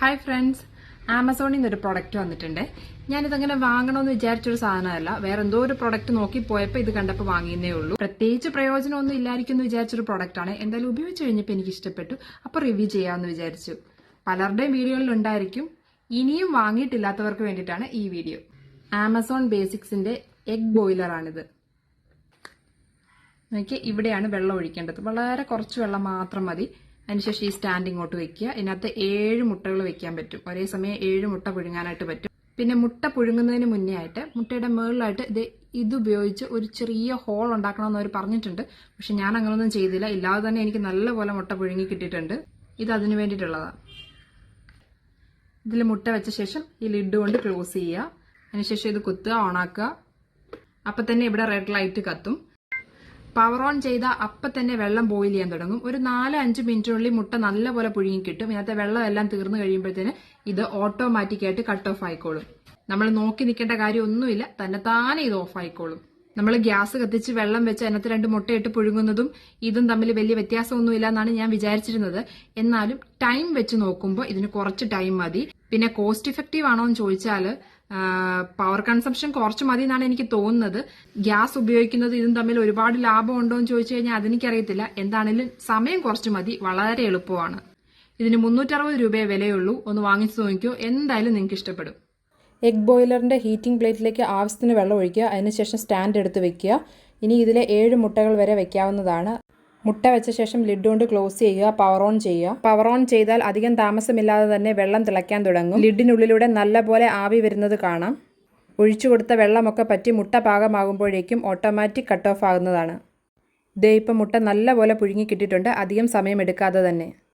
Hi friends ആമസോണിൽ നിന്നൊരു product വന്നിട്ടുണ്ട്. ഞാനിതങ്ങനെ വാങ്ങണമെന്ന് വിചാരിച്ചൊരു സാധനമല്ല. വേറെ എന്തോ ഒരു പ്രൊഡക്റ്റ് നോക്കി പോയപ്പോൾ ഇത് കണ്ടപ്പോൾ വാങ്ങിയതേ ഉള്ളൂ. പ്രത്യേകിച്ച് പ്രയോജനമൊന്നും ഇല്ലായിരിക്കും എന്ന് വിചാരിച്ചൊരു പ്രൊഡക്റ്റാണ് എന്തായാലും ഉപയോഗിച്ച് കഴിഞ്ഞപ്പോൾ എനിക്ക് ഇഷ്ടപ്പെട്ടു. അപ്പോൾ റിവ്യൂ ചെയ്യാമെന്ന് വിചാരിച്ചു. പലരുടെയും വീഡിയോകളിൽ ഉണ്ടായിരിക്കും. ഇനിയും വാങ്ങിയിട്ടില്ലാത്തവർക്ക് വേണ്ടിയിട്ടാണ് ഈ വീഡിയോ. ആമസോൺ ബേസിക്സിന്റെ എഗ് ബോയിലറാണിത് നോക്കിയാൽ ഇവിടെയാണ് വെള്ളം ഒഴിക്കേണ്ടത്. വളരെ കുറച്ച് വെള്ളം മാത്രം മതി. അതിനുശേഷം ഈ സ്റ്റാൻഡ് ഇങ്ങോട്ട് വെക്കുക. ഇതിനകത്ത് ഏഴ് മുട്ടകൾ വെക്കാൻ പറ്റും. ഒരേ സമയം ഏഴ് മുട്ട പുഴുങ്ങാനായിട്ട് പറ്റും. പിന്നെ മുട്ട പുഴുങ്ങുന്നതിന് മുന്നേ ആയിട്ട് മുട്ടയുടെ മുകളിലായിട്ട് ഇത് ഇതുപയോഗിച്ച് ഒരു ചെറിയ ഹോൾ ഉണ്ടാക്കണമെന്ന് അവർ പറഞ്ഞിട്ടുണ്ട്. പക്ഷെ ഞാൻ അങ്ങനൊന്നും ചെയ്തില്ല. ഇല്ലാതെ തന്നെ എനിക്ക് നല്ലപോലെ മുട്ട പുഴുങ്ങി കിട്ടിയിട്ടുണ്ട്. ഇത് അതിന് വേണ്ടിയിട്ടുള്ളതാണ്. ഇതിൽ മുട്ട വെച്ച ശേഷം ഈ ലിഡ് കൊണ്ട് ക്ലോസ് ചെയ്യുക. അതിനുശേഷം ഇത് കുത്തുക ഓണാക്കുക അപ്പം തന്നെ ഇവിടെ റെഡ് ലൈറ്റ് കത്തും. പവർ ഓൺ ചെയ്ത അപ്പം തന്നെ വെള്ളം ബോയിൽ ചെയ്യാൻ തുടങ്ങും. ഒരു നാല് അഞ്ച് മിനിറ്റിനുള്ളിൽ മുട്ട നല്ലപോലെ പുഴുങ്ങി കിട്ടും. ഇതിനകത്തെ വെള്ളം എല്ലാം തീർന്നു കഴിയുമ്പോഴത്തേന് ഇത് ഓട്ടോമാറ്റിക്കായിട്ട് കട്ട് ഓഫ് ആയിക്കോളും. നമ്മൾ നോക്കി നിൽക്കേണ്ട കാര്യമൊന്നുമില്ല. തന്നെത്താനെ ഇത് ഓഫ് ആയിക്കോളും. നമ്മൾ ഗ്യാസ് കത്തിച്ച് വെള്ളം വെച്ച് അതിനകത്ത് രണ്ട് മുട്ടയിട്ട് പുഴുങ്ങുന്നതും ഇതും തമ്മിൽ വലിയ വ്യത്യാസമൊന്നുമില്ല എന്നാണ് ഞാൻ വിചാരിച്ചിരുന്നത്. എന്നാലും ടൈം വെച്ച് നോക്കുമ്പോൾ ഇതിന് കുറച്ച് ടൈം മതി. പിന്നെ കോസ്റ്റ് ഇഫക്റ്റീവ് ആണോ എന്ന് ചോദിച്ചാൽ പവർ കൺസംഷൻ കുറച്ച് മതി എന്നാണ് എനിക്ക് തോന്നുന്നത്. ഗ്യാസ് ഉപയോഗിക്കുന്നത് ഇതും തമ്മിൽ ഒരുപാട് ലാഭം ഉണ്ടോ എന്ന് ചോദിച്ചു കഴിഞ്ഞാൽ അതെനിക്കറിയത്തില്ല. എന്താണെങ്കിലും സമയം കുറച്ച് മതി വളരെ എളുപ്പമാണ്. ഇതിന് മുന്നൂറ്ററുപത് രൂപയെ വിലയുള്ളൂ. ഒന്ന് വാങ്ങിച്ചു നോക്കിയോ എന്തായാലും നിങ്ങൾക്ക് ഇഷ്ടപ്പെടും. എഗ് ബോയിലറിന്റെ ഹീറ്റിംഗ് പ്ലേറ്റിലേക്ക് ആവശ്യത്തിന് വെള്ളം ഒഴിക്കുക. അതിനുശേഷം സ്റ്റാൻഡ് എടുത്ത് വെക്കുക. ഇനി ഇതിലെ ഏഴ് മുട്ടകൾ വരെ വെക്കാവുന്നതാണ്. മുട്ട വെച്ച ശേഷം ലിഡ് കൊണ്ട് ക്ലോസ് ചെയ്യുക. പവർ ഓൺ ചെയ്യുക. പവർ ഓൺ ചെയ്താൽ അധികം താമസമില്ലാതെ തന്നെ വെള്ളം തിളയ്ക്കാൻ തുടങ്ങും. ലിഡിനുള്ളിലൂടെ നല്ലപോലെ ആവി വരുന്നത് കാണാം. ഒഴിച്ചു കൊടുത്ത വെള്ളമൊക്കെ പറ്റി മുട്ട പാകമാകുമ്പോഴേക്കും ഓട്ടോമാറ്റിക് കട്ട് ഓഫ് ആകുന്നതാണ്. ദേ ഇപ്പം മുട്ട നല്ലപോലെ പുഴുങ്ങി കിട്ടിയിട്ടുണ്ട്. അധികം സമയമെടുക്കാതെ തന്നെ.